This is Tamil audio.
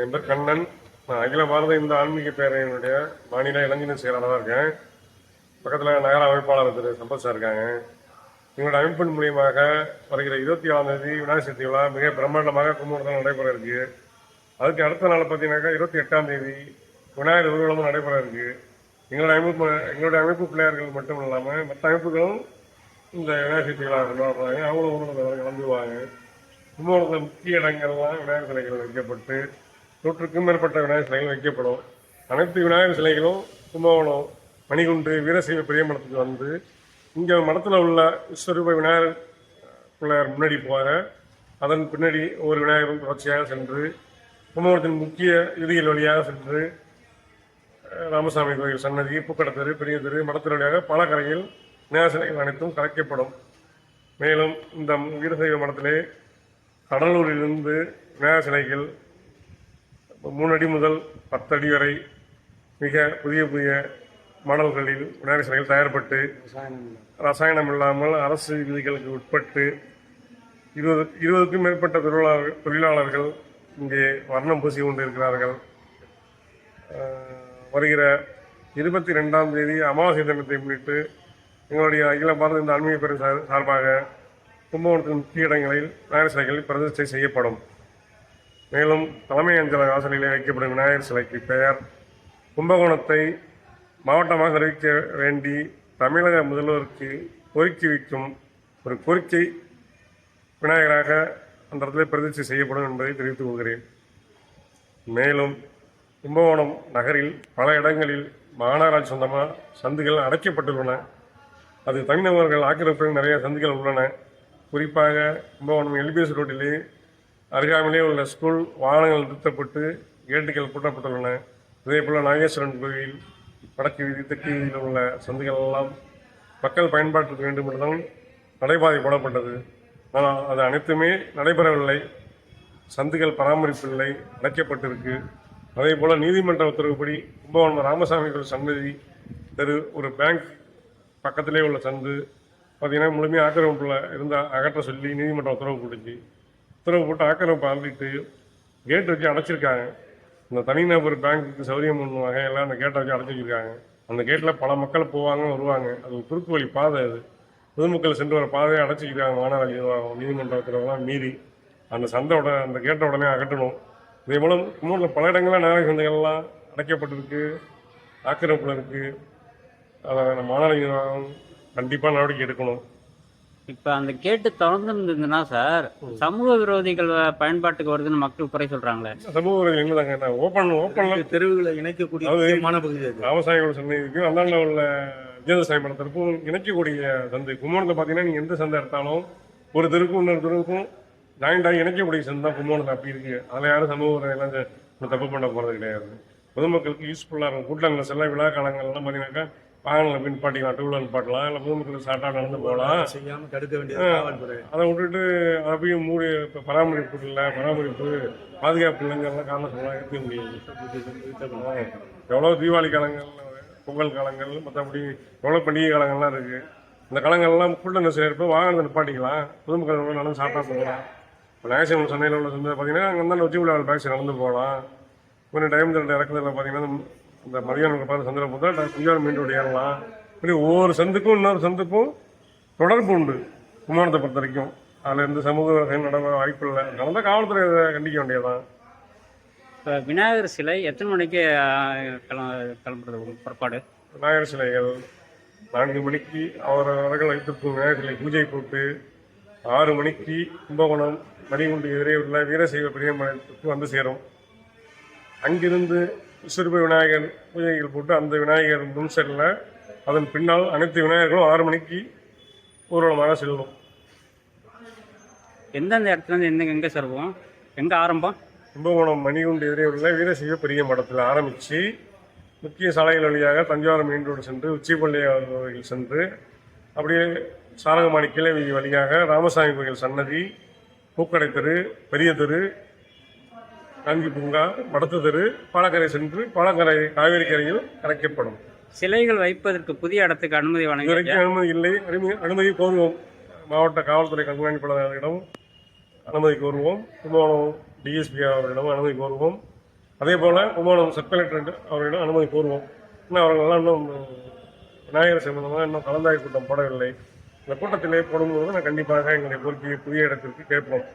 என் பேர் கண்ணன் நான் அகில பாரத இந்த ஆன்மீக பேரவையினுடைய மாநில இளைஞர் செயலாளராக இருக்கேன். பக்கத்தில் நகர அமைப்பாளர் திரு. சம்பத் சார் இருக்காங்க. எங்களோட அமைப்பின் மூலியமாக வருகிற இருபத்தி ஏழாம் தேதி விநாயகர் சதுர்த்தி விழா மிக பிரம்மாண்டமாக கும்பகோணத்தில் நடைபெற இருக்கு. அதுக்கு அடுத்த நாள் பார்த்தீங்கன்னாக்கா இருபத்தி எட்டாம் தேதி விநாயகர் ஊர்வலமும் நடைபெற இருக்கு. எங்களோட அமைப்பு எங்களுடைய அமைப்பு பிள்ளையார்கள் மட்டும் இல்லாமல் மற்ற அமைப்புகளும் இந்த விநாயகர் சதுர்த்தி விழா கொண்டாடுறாங்க அவங்களும் ஊர்வலத்தில் கலந்துவாங்க கும்பகோணத்தில் முக்கிய இடங்கள்லாம் விநாயகர் சிலைகள் வைக்கப்பட்டு நூற்றுக்கும் மேற்பட்ட விநாயகர் சிலைகள் வைக்கப்படும். அனைத்து விநாயகர் சிலைகளும் கும்பகோணம் மணிகுண்டு வீரசைவ பெரிய மடத்துக்கு வந்து இங்கே மடத்தில் உள்ள விஸ்வரூப விநாயகர் பிள்ளையார் முன்னாடி போக அதன் பின்னாடி ஒவ்வொரு விநாயகரும் தொடர்ச்சியாக சென்று கும்பகோணத்தின் முக்கிய இறுதிகள் வழியாக சென்று ராமசாமி கோயில் சன்னதி பூக்கடத்தெரு பெரிய தெரு மடத்தின் வழியாக பல கரையில் விநாயகர் சிலைகள் அனைத்தும் கலைக்கப்படும் மேலும் இந்த வீரசைவ மடத்திலே கடலூரிலிருந்து விநாயகர் சிலைகள் மூணு அடி முதல் பத்து அடி வரை மிக புதிய புதிய மாடல்களில் விநாயகர் சிலைகள் தயாரிப்பட்டு ரசாயனம் இல்லாமல் அரசு விதிகளுக்கு உட்பட்டு இருபது இருபதுக்கும் மேற்பட்ட தொழிலாளர்கள் தொழிலாளர்கள் இங்கே வர்ணம் பூசி கொண்டிருக்கிறார்கள். வருகிற இருபத்தி ரெண்டாம் தேதி அமாவாசை தினத்தை முன்னிட்டு எங்களுடைய அகில பாரத இந்த ஆன்மீக பெரும் சார் சார்பாக கும்பகோணத்தின் முக்கிய இடங்களில் விநாயகர் சிலைகள் பிரதிஷ்டை செய்யப்படும். மேலும் தலைமை அஞ்சல வாசலிலே வைக்கப்படும் விநாயகர் சிலைக்கு பெயர். கும்பகோணத்தை மாவட்டமாக அறிவிக்க வேண்டி தமிழக முதல்வருக்கு கோரிக்கை வைக்கும் ஒரு கோரிக்கை விநாயகராக அந்த இடத்துல பிரதிஷ்டை செய்யப்படும் என்பதை தெரிவித்துக் கொள்கிறேன். மேலும் கும்பகோணம் நகரில் பல இடங்களில் மாநகராட்சி சொந்தமாக சந்துகள் அடைக்கப்பட்டுள்ளன. அது தனிநபர்கள் ஆக்கிரமிப்பில் நிறைய சந்துகள் உள்ளன. குறிப்பாக கும்பகோணம் எல்பிஎஸ் ரோட்டிலே அருகாமையிலே உள்ள ஸ்கூல் வாகனங்கள் நிறுத்தப்பட்டு கேட்டுகள் பூட்டப்பட்டுள்ளன. இதேபோல் நாகேஸ்வரன் கோயில் வடக்கு வீதி தெற்கு வீதியில் உள்ள சந்துகள் எல்லாம் மக்கள் பயன்பாட்டுக்கு வேண்டும் என்றுதான் நடைபாதை போடப்பட்டது. ஆனால் அது அனைத்துமே நடைபெறவில்லை. சந்துகள் பராமரிப்பு இல்லை அடைக்கப்பட்டிருக்கு. அதே போல் நீதிமன்ற உத்தரவுப்படி கும்பகோணம் ராமசாமி கோயில் சன்னதி தெரு ஒரு பேங்க் பக்கத்திலே உள்ள சந்து. பார்த்திங்கன்னா முழுமையாக ஆக்கிரமிப்பில் இருந்த அகற்ற சொல்லி நீதிமன்றம் உத்தரவு கொடுத்து உத்தரவு போட்டு ஆக்கிரமிப்பு அள்ளிட்டு கேட் வச்சு அடைச்சிருக்காங்க. இந்த தனிநபர் பேங்க்குக்கு சௌரியம் பண்ணுவாங்க எல்லாம் அந்த கேட்டை வச்சு அடைச்சி வச்சிருக்காங்க. அந்த கேட்டில் பல மக்கள் போவாங்க வருவாங்க. அது ஒரு குறுக்கு வழி பாதை அது. பொதுமக்கள் சென்று வர பாதையை அடைச்சிக்கிறாங்க மாநகராட்சி நிர்வாகம் நீதிமன்ற உத்தரவெல்லாம் மீறி. அந்த சந்தையோட அந்த கேட்டை உடனே அகற்றணும். இதே மூலம் கும்பகோணத்தில் பல இடங்களில் நகர சந்தைகள்லாம் அடைக்கப்பட்டிருக்கு. ஆக்கிரமிப்பில் இருக்குது அதை மாநகராட்சி நிர்வாகம் கண்டிப்பாக நடவடிக்கை எடுக்கணும். இப்ப அந்த கேட்டு திறந்து இருந்ததுன்னா சார் சமூக விரோதிகள் பயன்பாட்டுக்கு வருதுன்னு மக்கள் குறை சொல்றாங்களே. சமூக என்ன ஓப்பன் ஓப்பனில் தெருவுகளை இணைக்கக்கூடிய முக்கியமான பகுதி விவசாயிகளோட சந்தை இருக்கு. அந்தாண்ட உள்ள விஜயதசாமி மடத்திற்கும் இணைக்கக்கூடிய சந்தை. கும்பகோணத்தில் பார்த்தீங்கன்னா நீங்கள் எந்த சந்தை எடுத்தாலும் ஒரு தெருக்கும் இன்னொரு தெருவுக்கும் ஜாயிண்ட் ஆகி இணைக்கக்கூடிய சந்தை தான் கும்பகோணத்தில் அப்படி இருக்கு. அதில் யாரும் சமூக ஒண்ணும் தப்பு பண்ண போகிறது கிடையாது. பொதுமக்களுக்கு யூஸ்ஃபுல்லாக இருக்கும். கூட்டங்கள் செல்ல விழா காலங்கள்லாம் பார்த்தீங்கன்னாக்கா வாகனங்களை பின்பாட்டிக்கலாம் டூ வீலர் நிப்பாட்டலாம் இல்லை பொதுமக்கள் சாட்டாக நடந்து போகலாம். செய்யாம தடுக்க காவல்துறை அதை விட்டுட்டு அதை போய் மூடி இப்போ பராமரிப்பு இல்லை பராமரிப்பு பாதுகாப்பு இல்லைங்கிறலாம் காரணம் சொல்லலாம் இருக்க முடியாது. எவ்வளோ தீபாவளி காலங்கள் பொங்கல் காலங்கள் மற்றபடி எவ்வளோ பண்டிகை காலங்கள்லாம் இருக்குது இந்த காலங்கள்லாம் கூட்ட நெரிசல் இருப்ப வாகனத்தை நிப்பாட்டிக்கலாம். பொதுமக்கள் நடந்து சாப்பிட்டா போகலாம். இப்போ நேசன் சந்தையில் உள்ள சந்தை பார்த்தீங்கன்னா அங்கே தான் உச்சி விழா பேக்ஸ் நடந்து போகலாம். கொஞ்சம் டைம் தரேன் இறக்குறதுல பார்த்தீங்கன்னா இந்த மதியானம் பார்த்து சந்தையில் பார்த்தா குஞ்சாரம் மீன் ரோடு ஏறலாம் இப்படி ஒவ்வொரு சந்துக்கும் இன்னொரு சந்துக்கும் தொடர்பு உண்டு விமானத்தை பொறுத்த வரைக்கும். அதில் எந்த சமூக நடந்த வாய்ப்பு இல்லை. நடந்த காவல்துறை அதை கண்டிக்க வேண்டியதுதான். இப்ப விநாயகர் சிலை எத்தனை மணிக்கு கிளம்புறது புறப்பாடு? விநாயகர் சிலைகள் நான்கு மணிக்கு அவர் அவர்கள் வைத்திருக்கும் விநாயகர் சிலை பூஜை போட்டு ஆறு மணிக்கு கும்பகோணம் மணிகுண்டு எதிரே உள்ள வீரசைவ பிரியமலத்துக்கு வந்து சேரும். அங்கிருந்து விஸ்வரூப விநாயகர் பூஜைகள் போட்டு அந்த விநாயகர் முன் செல்ல அதன் பின்னால் அனைத்து விநாயகர்களும் ஆறு மணிக்கு ஊர்வலமாக செல்லும் எந்தெந்த இடத்துல இருந்து எந்த எங்க சார் போவோம்? எங்க ஆரம்பம்? கும்பகோணம் மணிகுண்டு எதிரே உள்ள வீரசைவ பெரிய மடத்தில் ஆரம்பித்து முக்கிய சாலைகள் வழியாக தஞ்சாவூர் மெயின் ரோடு சென்று உச்சிப்பள்ளி கோயில் சென்று அப்படியே சாரகமாணி கிளை வீதி வழியாக ராமசாமி கோயில் சன்னதி பூக்கடை தெரு பெரிய தெரு காஞ்சி பூங்கா மடத்து தெரு பாலக்கரை சென்று பாலக்கரை காவேரி கரையில் கரைக்கப்படும். சிலைகள் வைப்பதற்கு புதிய இடத்துக்கு அனுமதி வழங்கி இதுவரைக்கும் அனுமதி இல்லை. அனுமதி அனுமதி கோருவோம். மாவட்ட காவல்துறை கண்காணிப்பாளரிடம் அனுமதி கோருவோம். கும்பகோணம் டிஎஸ்பி அவர்களிடம் அனுமதி கோருவோம். அதே போல் கும்பகோணம் சப் கலெக்டர் அவர்களிடம் அனுமதி கோருவோம். இன்னும் அவர்களெல்லாம் இன்னும் விநாயகர் சம்பந்தமாக இன்னும் கலந்தாய்வு கூட்டம் போடவில்லை. இந்த கூட்டத்திலே போடும்போது நான் கண்டிப்பாக எங்களுடைய கோரிக்கையை புதிய இடத்திற்கு கேட்போம்.